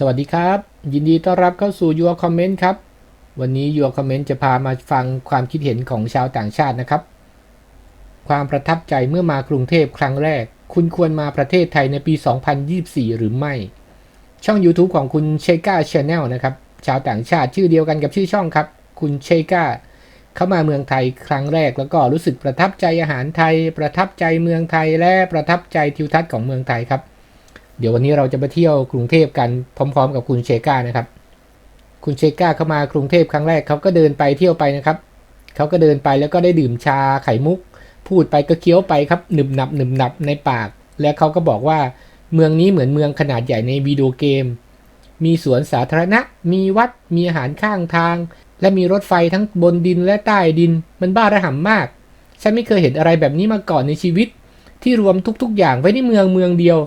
สวัสดีครับ ยินดีต้อนรับเข้าสู่ Your Comment ครับ วันนี้ Your Comment จะพามาฟังความคิดเห็นของชาวต่างชาตินะครับ ความประทับใจเมื่อมากรุงเทพครั้งแรก คุณควรมาประเทศไทยในปี 2024 หรือไม่ ช่อง YouTube ของคุณเชก้าชาแนลนะครับ ชาวต่างชาติชื่อเดียวกันกับชื่อช่องครับ คุณเชก้าเข้ามาเมืองไทยครั้งแรก แล้วก็รู้สึกประทับใจอาหารไทย ประทับใจเมืองไทยและประทับใจทิวทัศน์ของเมืองไทยครับ เดี๋ยววันนี้เราจะไปเที่ยวกรุงเทพกันพร้อม ๆ กับคุณเชก้านะครับ คุณเชก้าเข้ามากรุงเทพครั้งแรกเขาก็เดินไปเที่ยวไปนะครับเขาก็เดินไปแล้วก็ได้ดื่มชาไข่มุก พูดไปก็เคี้ยวไปครับหนึบหนับหนึบหนับในปาก แล้วเขาก็บอกว่าเมืองนี้เหมือนเมืองขนาดใหญ่ในวิดีโอเกม มีสวนสาธารณะ มีวัด มีอาหารข้างทาง และมีรถไฟทั้งบนดินและใต้ดิน มันบ้าระห่ำมาก ฉันไม่เคยเห็นอะไรแบบนี้มาก่อนในชีวิต ที่รวมทุกๆ อย่างไว้ในเมืองเมืองเดียว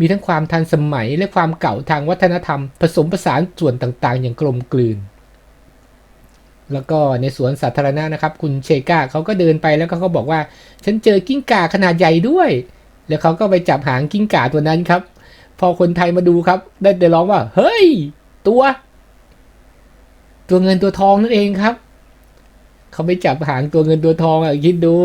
มีทั้งความทันสมัยและความเก่าทางวัฒนธรรม ผสมผสานส่วนต่างๆ อย่างกลมกลืน แล้วก็ในสวนสาธารณะนะครับ คุณเชก้าเขาก็เดินไปแล้วก็เขาบอกว่า ฉันเจอกิ้งก่าขนาดใหญ่ด้วย แล้วเขาก็ไปจับหางกิ้งก่าตัวนั้นครับ พอคนไทยมาดูครับ ได้แต่ร้องว่า เฮ้ย ตัว ตัวเงินตัวทองนั่นเองครับ เขาไปจับหางตัวเงินตัวทองอะคิดดู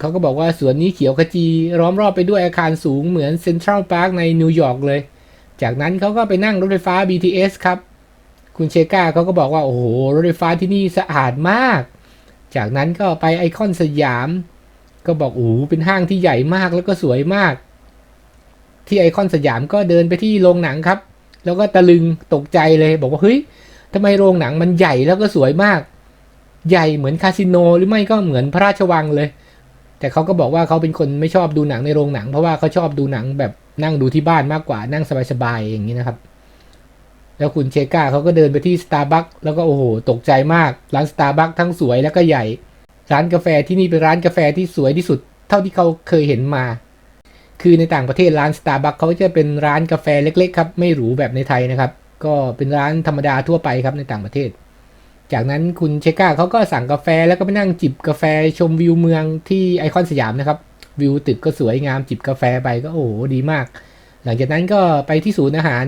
เขาก็บอกว่าสวนนี้เขียวขจีล้อมรอบไปด้วยอาคารสูงเหมือนเซ็นทรัลพาร์คในนิวยอร์กเลย จากนั้นเขาก็ไปนั่งรถไฟฟ้า BTS ครับ คุณเชกาเขาก็บอกว่า โอ้โห รถไฟฟ้าที่นี่สะอาดมาก จากนั้นก็ไปไอคอนสยาม ก็บอกโอ้โหเป็นห้างที่ใหญ่มากแล้วก็สวยมาก ที่ไอคอนสยามก็เดินไปที่โรงหนังครับ แล้วก็ตะลึงตกใจเลย บอกว่าเฮ้ยทำไมโรงหนังมันใหญ่แล้วก็สวยมาก ใหญ่เหมือนคาสิโนหรือไม่ก็เหมือนพระราชวังเลย แต่เขาก็บอกว่าเขาเป็นคนไม่ชอบดูหนังในโรงหนัง เพราะว่าเขาชอบดูหนังแบบนั่งดูที่บ้านมากกว่านั่งสบายๆอย่างนี้นะครับ แล้วคุณเชกาเขาก็เดินไปที่สตาร์บัคแล้วก็โอ้โหตกใจมากร้านสตาร์บัคทั้งสวยแล้วก็ใหญ่ ร้านกาแฟที่นี่เป็นร้านกาแฟที่สวยที่สุด เท่าที่เขาเคยเห็นมา คือในต่างประเทศร้านสตาร์บัคเขาจะเป็นร้านกาแฟเล็ก ๆ ครับ ไม่หรูแบบในไทยนะครับ ก็เป็นร้านธรรมดาทั่วไปครับในต่างประเทศ จากนั้นคุณเชก้าเขาก็สั่งกาแฟแล้วก็ไปนั่งจิบกาแฟชมวิวเมืองที่ไอคอนสยามนะครับ วิวตึกก็สวยงามจิบกาแฟไปก็โอ้โหดีมาก หลังจากนั้นก็ไปที่ศูนย์อาหาร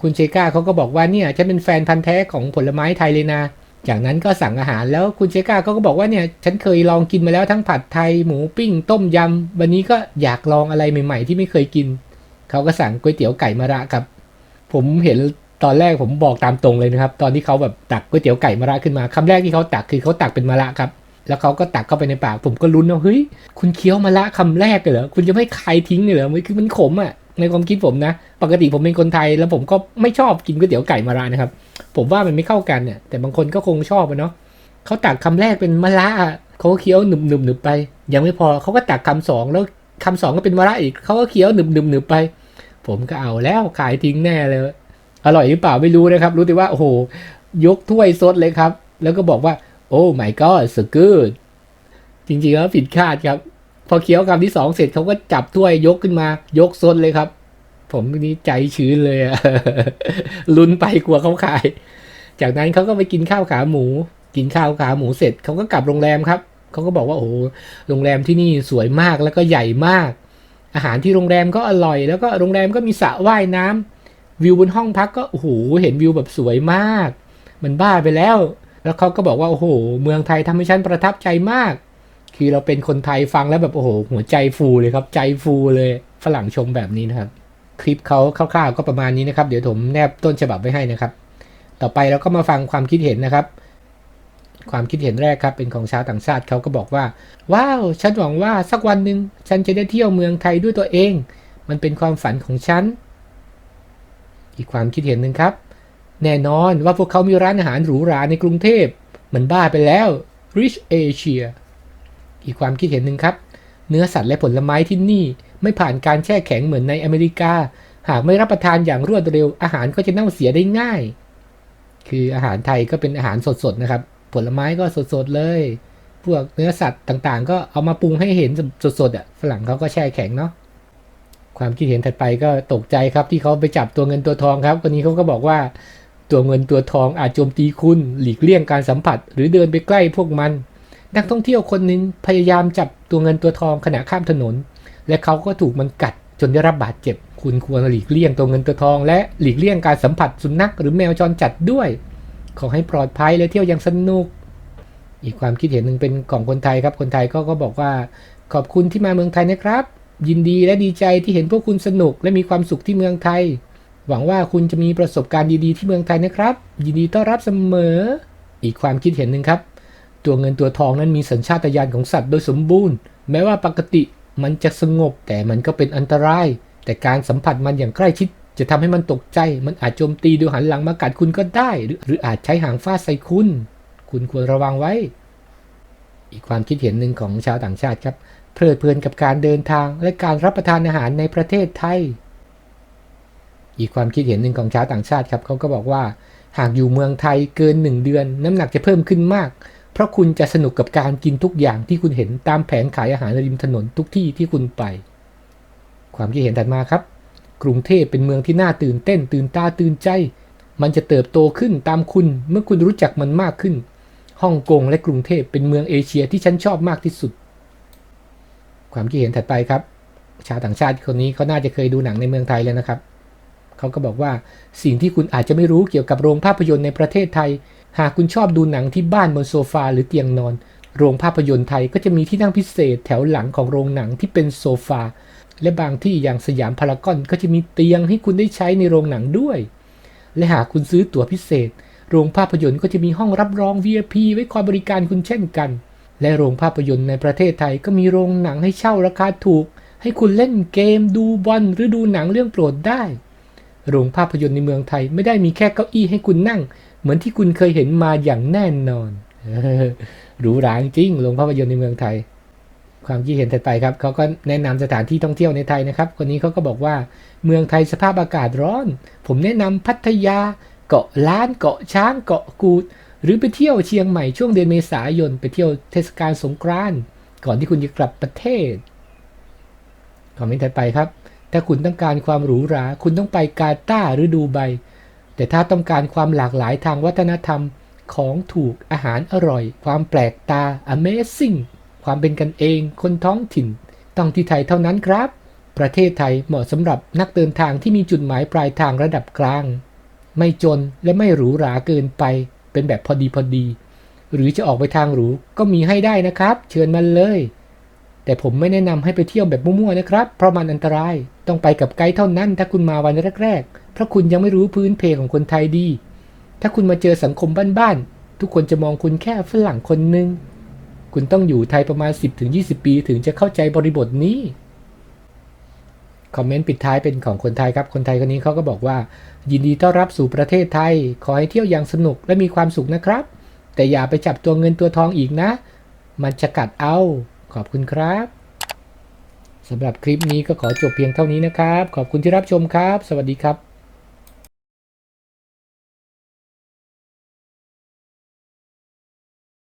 คุณเชก้าเขาก็บอกว่าเนี่ยฉันเป็นแฟนพันธ์แท้ของผลไม้ไทยเลยนะ จากนั้นก็สั่งอาหารแล้วคุณเชก้าเขาก็บอกว่าเนี่ยฉันเคยลองกินมาแล้วทั้งผัดไทยหมูปิ้ง ต้มยำวันนี้ก็อยากลองอะไรใหม่ ๆ ที่ไม่เคยกินเขาก็สั่งก๋วยเตี๋ยวไก่มะระครับ ผมเห็น ตอนแรกผมบอกตามตรงเลยนะครับ ตอนที่เขาแบบตักก๋วยเตี๋ยวไก่มะระขึ้นมาคำแรกที่เขาตักคือเขาตักเป็นมะระครับ แล้วเขาก็ตักเข้าไปในปาก ผมก็ลุ้นว่าเฮ้ยคุณเคี้ยวมะระคำแรกเลยเหรอคุณจะไม่คายทิ้งเลยเหรอมันคือมันขมอะในความคิดผมนะ ปกติผมเป็นคนไทยแล้วผมก็ไม่ชอบกินก๋วยเตี๋ยวไก่มะระนะครับ ผมว่ามันไม่เข้ากันเนี่ย แต่บางคนก็คงชอบอะเนาะเขาตักคำแรกเป็นมะระเขาก็เคี้ยวหนึบหนึบหนึบไป ยังไม่พอเขาก็ตักคำสองแล้วคำสองก็เป็นมะระอีกเขาก็เคี้ยวหนึบหนึบหนึบไป ผมก็เอาแล้วขายทิ้งแน่เลย อร่อยหรือเปล่าไม่รู้นะครับ รู้แต่ว่าโอ้โหยกถ้วยซดเลยครับ แล้วก็บอกว่า โอ้ my god so good จริงๆแล้วผิดคาดครับ พอเคี้ยวคำที่สองเสร็จเขาก็จับถ้วยยกขึ้นมา ยกซดเลยครับ ผมนี่ใจชื้นเลยอะลุ้นไปกลัวเขาขาย จากนั้นเขาก็ไปกินข้าวขาหมู กินข้าวขาหมูเสร็จเขาก็กลับโรงแรมครับเขาก็บอกว่าโอ้โหโรงแรมที่นี่สวยมากแล้วก็ใหญ่มาก อาหารที่โรงแรมก็อร่อย แล้วก็โรงแรมก็มีสระว่ายน้ำ วิวบนห้องพักก็โอ้โหเห็นวิวแบบสวยมาก มันบ้าไปแล้ว แล้วเขาก็บอกว่าโอ้โห เมืองไทยทำให้ฉันประทับใจมาก คือเราเป็นคนไทยฟังแล้วแบบโอ้โห หัวใจฟูเลยครับ ใจฟูเลยฝรั่งชมแบบนี้นะครับ คลิปเขาคร่าวๆก็ประมาณนี้นะครับ เดี๋ยวผมแนบต้นฉบับไว้ให้นะครับ ต่อไปเราก็มาฟังความคิดเห็นนะครับ ความคิดเห็นแรกครับเป็นของชาวต่างชาติเขาก็บอกว่า ว้าวฉันหวังว่าสักวันหนึ่งฉันจะได้เที่ยวเมืองไทยด้วยตัวเอง มันเป็นความฝันของฉัน อีกความคิดเห็นหนึ่งครับ แน่นอนว่าพวกเขามีร้านอาหารหรูหราในกรุงเทพ มันบ้าไปแล้ว Rich Asia อีกความคิดเห็นหนึ่งครับ เนื้อสัตว์และผลไม้ที่นี่ไม่ผ่านการแช่แข็งเหมือนในอเมริกา หากไม่รับประทานอย่างรวดเร็ว อาหารก็จะเน่าเสียได้ง่าย คืออาหารไทยก็เป็นอาหารสดๆนะครับ ผลไม้ก็สดๆเลย พวกเนื้อสัตว์ต่างๆ ก็เอามาปรุงให้เห็นสดๆอะฝรั่งเขาก็แช่แข็งเนาะ ความคิดเห็นถัดไปก็ตกใจครับที่เขาไปจับตัวเงินตัวทองครับคนนี้เขาก็บอกว่าตัวเงินตัวทองอาจโจมตีคุณหลีกเลี่ยงการสัมผัส หรือเดินไปใกล้พวกมัน นักท่องเที่ยวคนหนึ่งพยายามจับตัวเงินตัวทองขณะข้ามถนน และเขาก็ถูกมันกัดจนได้รับบาดเจ็บ คุณควรหลีกเลี่ยงตัวเงินตัวทอง และหลีกเลี่ยงการสัมผัสสุนัขหรือแมวจรจัดด้วย ขอให้ปลอดภัยและเที่ยวอย่างสนุก อีกความคิดเห็นหนึ่งเป็นของคนไทยครับคนไทยก็ก็บอกว่า ขอบคุณที่มาเมืองไทยนะครับ ยินดีและดีใจที่เห็นพวกคุณสนุกและมีความสุขที่เมืองไทย หวังว่าคุณจะมีประสบการณ์ดีๆที่เมืองไทยนะครับ ยินดีต้อนรับเสมอ อีกความคิดเห็นหนึ่งครับ ตัวเงินตัวทองนั้นมีสัญชาตญาณของสัตว์โดยสมบูรณ์ แม้ว่าปกติมันจะสงบแต่มันก็เป็นอันตราย แต่การสัมผัสมันอย่างใกล้ชิด จะทำให้มันตกใจ มันอาจโจมตีโดยหันหลังมากัดคุณก็ได้หรือหรืออาจใช้หางฟาดใส่คุณ คุณควรระวังไว้ อีกความคิดเห็นหนึ่งของชาวต่างชาติครับ เพลิดเพลินกับการเดินทางและการรับประทานอาหารในประเทศไทย อีกความคิดเห็นหนึ่งของชาวต่างชาติครับเขาก็บอกว่า หากอยู่เมืองไทยเกินหนึ่งเดือน น้ำหนักจะเพิ่มขึ้นมาก เพราะคุณจะสนุกกับการกินทุกอย่างที่คุณเห็นตามแผงขายอาหารริมถนนทุกที่ที่คุณไป ความคิดเห็นถัดมาครับ กรุงเทพเป็นเมืองที่น่าตื่นเต้น ตื่นตาตื่นใจ มันจะเติบโตขึ้นตามคุณเมื่อคุณรู้จักมันมากขึ้นฮ่องกงและกรุงเทพเป็นเมืองเอเชียที่ฉันชอบมากที่สุด ความคิดเห็นถัดไปครับ ชาวต่างชาติคนนี้เขาน่าจะเคยดูหนังในเมืองไทยแล้วนะครับเขาก็บอกว่าสิ่งที่คุณอาจจะไม่รู้เกี่ยวกับโรงภาพยนตร์ในประเทศไทย หากคุณชอบดูหนังที่บ้านบนโซฟาหรือเตียงนอน โรงภาพยนตร์ไทยก็จะมีที่นั่งพิเศษแถวหลังของโรงหนังที่เป็นโซฟาและบางที่อย่างสยามพารากอนก็จะมีเตียงให้คุณได้ใช้ในโรงหนังด้วย และหากคุณซื้อตั๋วพิเศษ โรงภาพยนตร์ก็จะมีห้องรับรอง VIP ไว้คอยบริการคุณเช่นกัน และโรงภาพยนตร์ในประเทศไทยก็มีโรงหนังให้เช่าราคาถูก ให้คุณเล่นเกมดูบอลหรือดูหนังเรื่องโปรดได้ โรงภาพยนตร์ในเมืองไทยไม่ได้มีแค่เก้าอี้ให้คุณนั่ง เหมือนที่คุณเคยเห็นมาอย่างแน่นอนออหรูหราจริงโรงภาพยนตร์ในเมืองไทย ความคิดเห็นถัดไปครับเขาก็แนะนำสถานที่ท่องเที่ยวในไทยนะครับ คนนี้เขาก็บอกว่าเมืองไทยสภาพอากาศร้อน ผมแนะนำพัทยา เกาะล้านเกาะช้างเกาะกูด หรือไปเที่ยวเชียงใหม่ช่วงเดือนเมษายน ไปเที่ยวเทศกาลสงกรานต์ก่อนที่คุณจะกลับประเทศคอมเมนต์ถัดไปครับ ถ้าคุณต้องการความหรูหรา คุณต้องไปกาตาร์หรือดูไบ แต่ถ้าต้องการความหลากหลายทางวัฒนธรรมของถูกอาหารอร่อย ความแปลกตา Amazing ความเป็นกันเอง คนท้องถิ่น ต้องที่ไทยเท่านั้นครับ ประเทศไทยเหมาะสำหรับนักเดินทางที่มีจุดหมายปลายทางระดับกลาง ไม่จนและไม่หรูหราเกินไป เป็นแบบพอดีพอดี หรือจะออกไปทางหรูก็มีให้ได้นะครับ เชิญมันเลย แต่ผมไม่แนะนำให้ไปเที่ยวแบบมั่วๆนะครับ เพราะมันอันตรายต้องไปกับไกด์เท่านั้น ถ้าคุณมาวันแรกๆเพราะคุณยังไม่รู้พื้นเพของคนไทยดี ถ้าคุณมาเจอสังคมบ้านๆทุกคนจะมองคุณแค่ฝรั่งคนหนึ่งคุณต้องอยู่ไทยประมาณ 10-20 ปีถึงจะเข้าใจบริบทนี้ คอมเมนต์ปิดท้ายเป็นของคนไทยครับ คนไทยคนนี้เขาก็บอกว่า ยินดีต้อนรับสู่ประเทศไทย ขอให้เที่ยวอย่างสนุกและมีความสุขนะครับ แต่อย่าไปจับตัวเงินตัวทองอีกนะ มันจะกัดเอา ขอบคุณครับสำหรับคลิปนี้ก็ขอจบเพียงเท่านี้นะครับ ขอบคุณที่รับชมครับ สวัสดีครับ